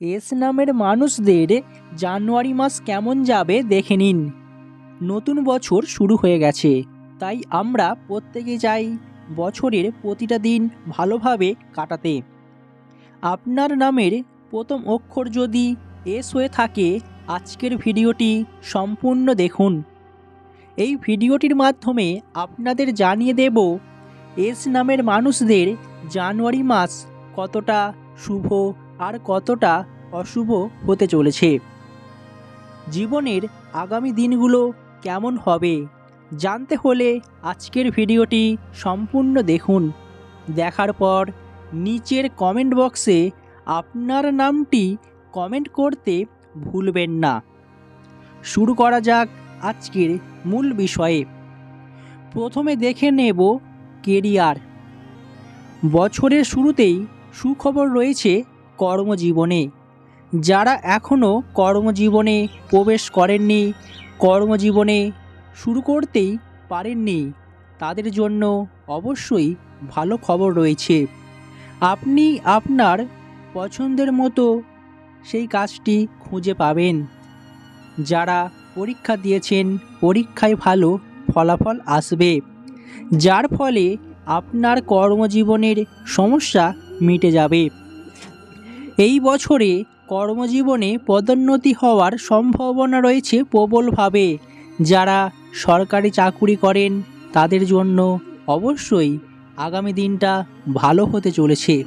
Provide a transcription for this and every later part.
S নামের মানুষদের জানুয়ারি মাস কেমন যাবে দেখে নিন। নতুন বছর শুরু হয়ে গেছে, তাই আমরা প্রত্যেকে চাই বছরের প্রতিটা দিন ভালোভাবে কাটাতে। আপনার নামের প্রথম অক্ষর যদি এস হয়ে থাকে, আজকের ভিডিওটি সম্পূর্ণ দেখুন। এই ভিডিওটির মাধ্যমে আপনাদের জানিয়ে দেব, এস নামের মানুষদের জানুয়ারি মাস কতটা শুভ আর কতটা অশুভ হতে চলেছে। জীবনের আগামী দিনগুলো কেমন হবে, জানতে হলে আজকের ভিডিওটি সম্পূর্ণ দেখুন। দেখার পর নিচের কমেন্ট বক্সে আপনার নামটি কমেন্ট করতে ভুলবেন না। শুরু করা যাক আজকের মূল বিষয়ে। প্রথমে দেখে নেব কেরিয়ার। বছরের শুরুতেই সুখবর রয়েছে কর্মজীবনে। যারা এখনও কর্মজীবনে প্রবেশ করেননি, কর্মজীবনে শুরু করতেই পারেননি, তাদের জন্য অবশ্যই ভালো খবর রয়েছে। আপনি আপনার পছন্দের মতো সেই কাজটি খুঁজে পাবেন। যারা পরীক্ষা দিয়েছেন, পরীক্ষায় ভালো ফলাফল আসবে। যার ফলে আপনার কর্মজীবনের সমস্যা মিটে যাবে। এই বছরে কর্মজীবনে পদোন্নতি হওয়ার সম্ভাবনা রয়েছে প্রবলভাবে। যারা সরকারি চাকুরি করেন, তাদের জন্য অবশ্যই আগামী দিনটা ভালো হতে চলেছে।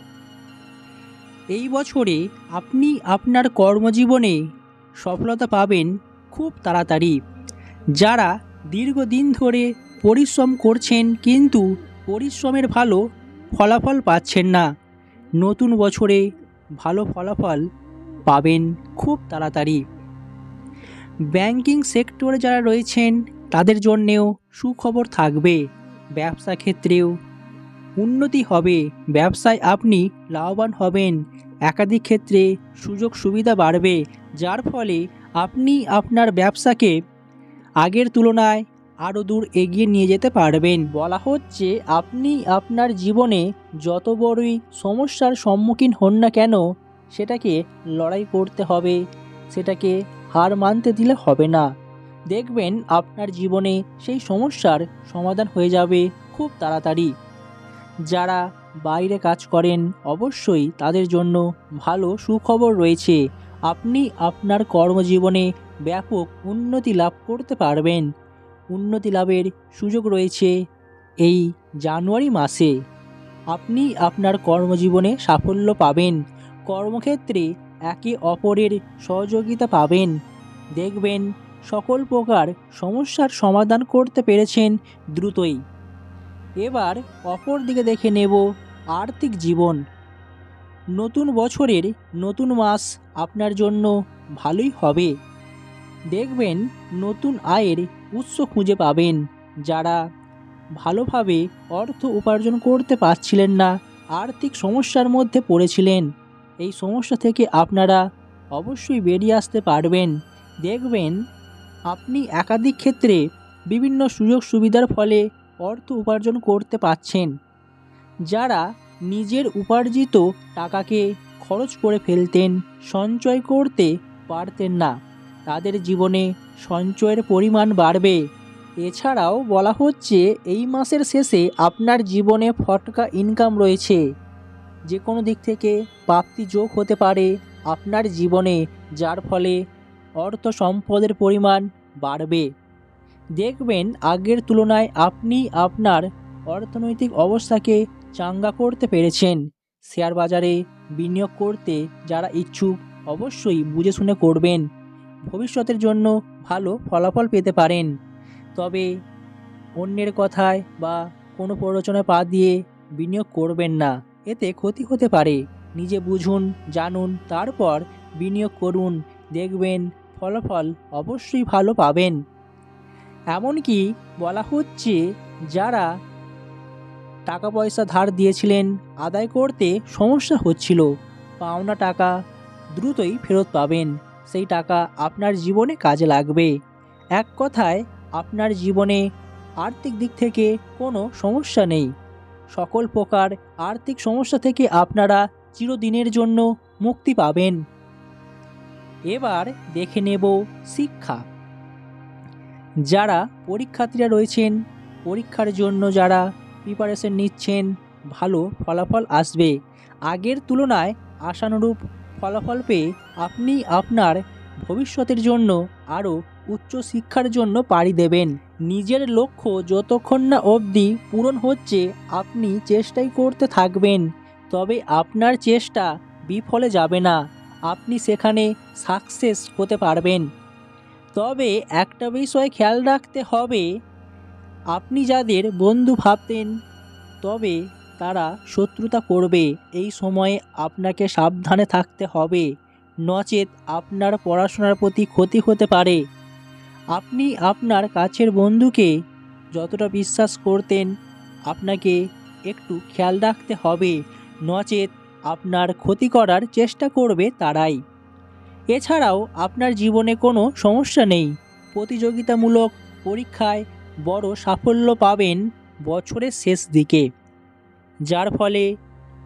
এই বছরে আপনি আপনার কর্মজীবনে সফলতা পাবেন খুব তাড়াতাড়ি। যারা দীর্ঘদিন ধরে পরিশ্রম করছেন, কিন্তু পরিশ্রমের ভালো ফলাফল পাচ্ছেন না। নতুন বছরে ভালো ফলাফল পাবেন খুব তাড়াতাড়ি। ব্যাংকিং সেক্টরে যারা রয়েছেন, তাদের জন্যেও সুখবর থাকবে। ব্যবসা ক্ষেত্রেও উন্নতি হবে। ব্যবসায় আপনি লাভবান হবেন। একাধিক ক্ষেত্রে সুযোগ সুবিধা বাড়বে। যার ফলে আপনি আপনার ব্যবসাকে আগের তুলনায় আরও দূর এগিয়ে নিয়ে যেতে পারবেন। বলা হচ্ছে, আপনি আপনার জীবনে যত বড়ই সমস্যার সম্মুখীন হন না কেন, সেটাকে লড়াই করতে হবে। সেটাকে হার মানতে দিলে হবে না। দেখবেন আপনার জীবনে সেই সমস্যার সমাধান হয়ে যাবে খুব তাড়াতাড়ি। যারা বাইরে কাজ করেন, অবশ্যই তাদের জন্য ভালো সুখবর রয়েছে। আপনি আপনার কর্মজীবনে ব্যাপক উন্নতি লাভ করতে পারবেন। উন্নতি লাভের সুযোগ রয়েছে এই জানুয়ারি মাসে। আপনি আপনার কর্মজীবনে সাফল্য পাবেন। কর্মক্ষেত্রে একে অপরের সহযোগিতা পাবেন। দেখবেন সকল প্রকার সমস্যার সমাধান করতে পেরেছেন দ্রুতই। এবার অপর দিকে দেখে নেব আর্থিক জীবন। নতুন বছরের নতুন মাস আপনার জন্য ভালোই হবে। দেখবেন নতুন আয়ের উৎস খুঁজে পাবেন, যারা ভালোভাবে অর্থ উপার্জন করতে পারছিলেন না, আর্থিক সমস্যার মধ্যে পড়েছিলেন। এই সমস্যা থেকে আপনারা অবশ্যই বেরিয়ে আসতে পারবেন। দেখবেন, আপনি একাধিক ক্ষেত্রে বিভিন্ন সুযোগ সুবিধার ফলে অর্থ উপার্জন করতে পারছেন, যারা নিজের উপার্জিত টাকাকে খরচ করে ফেলতেন, সঞ্চয় করতে পারতেন না। তাদের জীবনে সঞ্চয়ের পরিমাণ বাড়বে। এছাড়াও বলা হচ্ছে, এই মাসের শেষে আপনার জীবনে ফটকা ইনকাম রয়েছে। যে কোনো দিক থেকে প্রাপ্তি যোগ হতে পারে আপনার জীবনে, যার ফলে অর্থ সম্পদের পরিমাণ বাড়বে। দেখবেন, আগের তুলনায় আপনি আপনার অর্থনৈতিক অবস্থাকে চাঙ্গা করতে পেরেছেন। শেয়ার বাজারে বিনিয়োগ করতে যারা ইচ্ছুক, অবশ্যই বুঝে শুনে করবেন। ভবিষ্যতের জন্য ভালো ফলাফল পেতে পারেন। তবে অন্যের কথায় বা কোনো প্ররোচনায় পা দিয়ে বিনিয়োগ করবেন না। এতে ক্ষতি হতে পারে। নিজে বুঝুন, জানুন, তারপর বিনিয়োগ করুন, দেখবেন ফলাফল অবশ্যই ভালো পাবেন। এমনকি বলা হচ্ছে, যারা টাকা পয়সা ধার দিয়েছিলেন, আদায় করতে সমস্যা হচ্ছিল। পাওনা টাকা দ্রুতই ফেরত পাবেন। সেই টাকা আপনার জীবনে কাজে লাগবে। এক কথায়, আপনার জীবনে আর্থিক দিক থেকে কোনো সমস্যা নেই। সকল প্রকার আর্থিক সমস্যা থেকে আপনারা চিরদিনের জন্য মুক্তি পাবেন। এবার দেখে নেব শিক্ষা। যারা পরীক্ষার্থীরা রয়েছেন, পরীক্ষার জন্য যারা প্রিপারেশন নিচ্ছেন, ভালো ফলাফল আসবে। আগের তুলনায় আশানুরূপ ফলাফল পেয়ে আপনি আপনার ভবিষ্যতের জন্য আরও উচ্চ শিক্ষার জন্য পাড়ি দেবেন। নিজের লক্ষ্য যতক্ষণ না অবধি পূরণ হচ্ছে, আপনি চেষ্টাই করতে থাকবেন। তবে আপনার চেষ্টা বিফলে যাবে না। আপনি সেখানে সাকসেস হতে পারবেন। তবে একটা বিষয় খেয়াল রাখতে হবে। আপনি যাদের বন্ধু ভাবতেন, তবে তারা শত্রুতা করবে। এই সময়ে আপনাকে সাবধানে থাকতে হবে। নচেত আপনার পড়াশোনার প্রতি ক্ষতি হতে পারে। আপনি আপনার কাছের বন্ধুকে যতটা বিশ্বাস করতেন, আপনাকে একটু খেয়াল রাখতে হবে। নচেত আপনার ক্ষতি করার চেষ্টা করবে তারাই। এছাড়াও আপনার জীবনে কোনো সমস্যা নেই। প্রতিযোগিতামূলক পরীক্ষায় বড় সাফল্য পাবেন বছরের শেষ দিকে। যার ফলে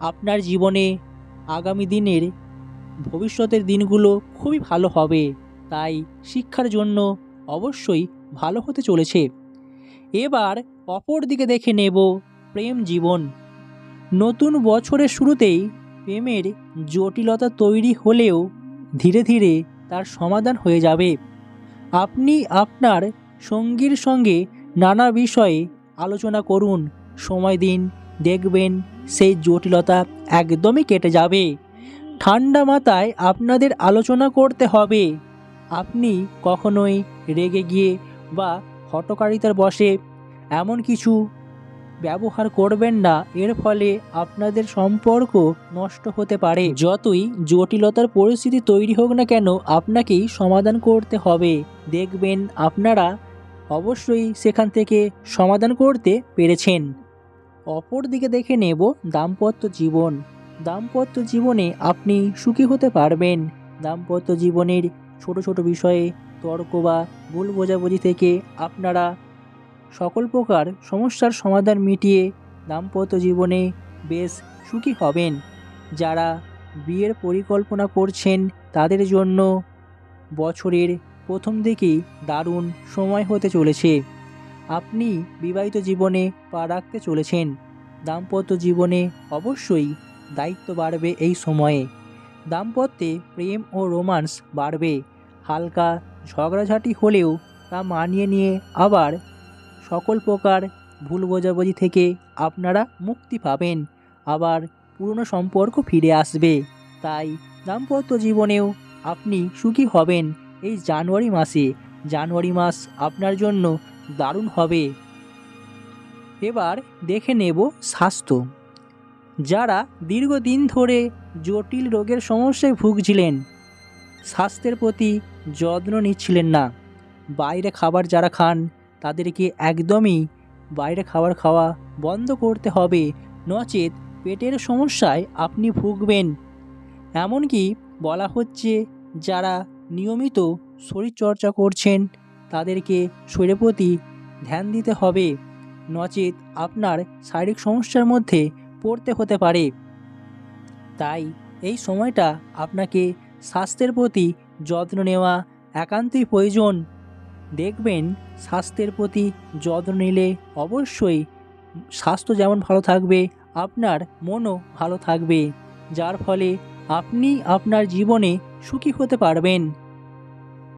আপনার জীবনে আগামী দিনের ভবিষ্যতের দিনগুলো খুবই ভালো হবে। তাই শিক্ষার জন্য অবশ্যই ভালো হতে চলেছে। এবার অপর দিকে দেখে নেব প্রেম জীবন। নতুন বছরের শুরুতেই প্রেমের জটিলতা তৈরি হলেও ধীরে ধীরে তার সমাধান হয়ে যাবে। আপনি আপনার সঙ্গীর সঙ্গে নানা বিষয়ে আলোচনা করুন। সময় দিন দেখবেন সেই জটিলতা একদমই কেটে যাবে। ঠান্ডা মাথায় আপনাদের আলোচনা করতে হবে। আপনি কখনোই রেগে গিয়ে বা হটকারিতার বসে এমন কিছু ব্যবহার করবেন না, এর ফলে আপনাদের সম্পর্ক নষ্ট হতে পারে। যতই জটিলতার পরিস্থিতি তৈরি হোক না কেন, আপনাকেই সমাধান করতে হবে। দেখবেন আপনারা অবশ্যই সেখান থেকে সমাধান করতে পেরেছেন। অপর দিকে দেখে নেব দাম্পত্য জীবন। দাম্পত্য জীবনে আপনি সুখী হতে পারবেন। দাম্পত্য জীবনের ছোট ছোট বিষয়ে তর্ক বা ভুল বোঝাবুঝি থেকে আপনারা সকল প্রকার সমস্যার সমাধান মিটিয়ে দাম্পত্য জীবনে বেশ সুখী হবেন। যারা বিয়ের পরিকল্পনা করছেন, তাদের জন্য বছরের প্রথম দিকেই দারুণ সময় হতে চলেছে। আপনি বিবাহিত জীবনে পা রাখতে চলেছেন। দাম্পত্য জীবনে অবশ্যই দায়িত্ব বাড়বে এই সময়ে। দাম্পত্যে প্রেম ও রোমান্স বাড়বে। হালকা ঝগড়াঝাটি হলেও তা মানিয়ে নিয়ে আবার সকল প্রকার ভুল বোঝাবুঝি থেকে আপনারা মুক্তি পাবেন। আবার পুরনো সম্পর্ক ফিরে আসবে। তাই দাম্পত্য জীবনেও আপনি সুখী হবেন এই জানুয়ারি মাসে। জানুয়ারি মাস আপনার জন্য দারুণ হবে। এবার দেখে নেব স্বাস্থ্য। যারা দীর্ঘদিন ধরে জটিল রোগের সমস্যায় ভুগছিলেন, স্বাস্থ্যের প্রতি যত্ন নিচ্ছিলেন না। বাইরে খাবার যারা খান, তাদেরকে একদমই বাইরে খাবার খাওয়া বন্ধ করতে হবে। নচেত পেটের সমস্যায় আপনি ভুগবেন। এমনকি বলা হচ্ছে, যারা নিয়মিত শরীরচর্চা করছেন তাদেরকে শরীরের প্রতি ধ্যান দিতে হবে। নচেত আপনার শারীরিক সমস্যার মধ্যে পড়তে হতে পারে। তাই এই সময়টা আপনাকে স্বাস্থ্যের প্রতি যত্ন নেওয়া একান্তই প্রয়োজন। দেখবেন স্বাস্থ্যের প্রতি যত্ন নিলে অবশ্যই স্বাস্থ্য যেমন ভালো থাকবে, আপনার মনও ভালো থাকবে। যার ফলে আপনি আপনার জীবনে সুখী হতে পারবেন।